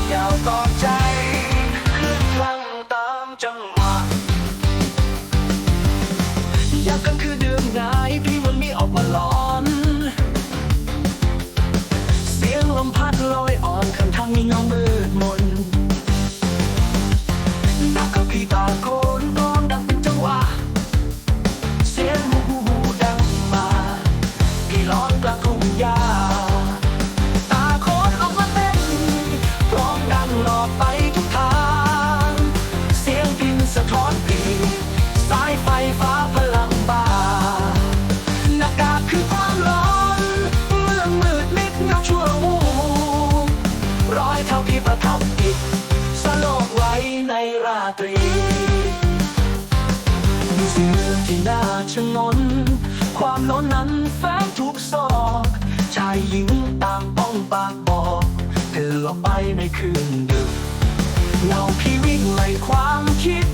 อกยาวต่อใจคือนลังตามจังหวะยากกัคือดือนไหพี่มันมีออกมาลอน เสียงลมพัดลอยอ่อนข้างทางมีเงามืดมนนักกับพี่ตาโกนกองดังจังหวะ เสียงหูหูดังมา พี่ร้อนกระโไปทุกทาง เสียงดินสะท้อนปีสายไฟฟ้าพลังบานากาคือความร้อนเมื่อมืดมิดนับชั่ววูร้อยเท่าที่ประทับอิดสโลกไวในราตรีมีสิ่ที่น่าชงน ความร้อนนั้นแฝงทุกซอกชายหญิงต่างป้องปากบอกเธอออกไปในคืนเดือ เราพี่วิ่งไล่ความคิด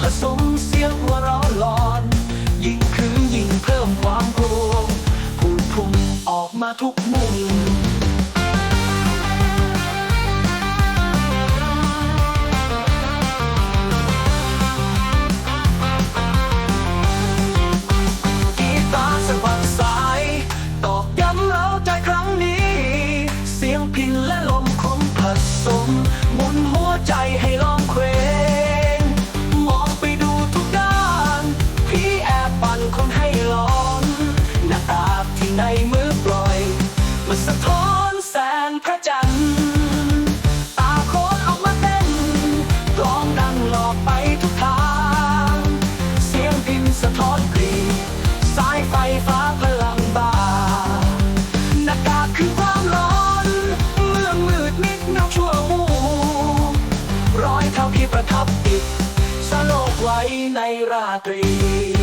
ผสมเสียงหัวเราหลอน ยิ่งคืนยิ่งเพิ่มความกลัวพูดพุ่งออกมาทุกมุม สะท้อนกรีสายไฟฟ้าพลังบาหน้ากากคือความร้อนเมื่อมืดมิดเงาชั่วมูรอยเท้าที่ประทับติดสโลกไว้ในราตรี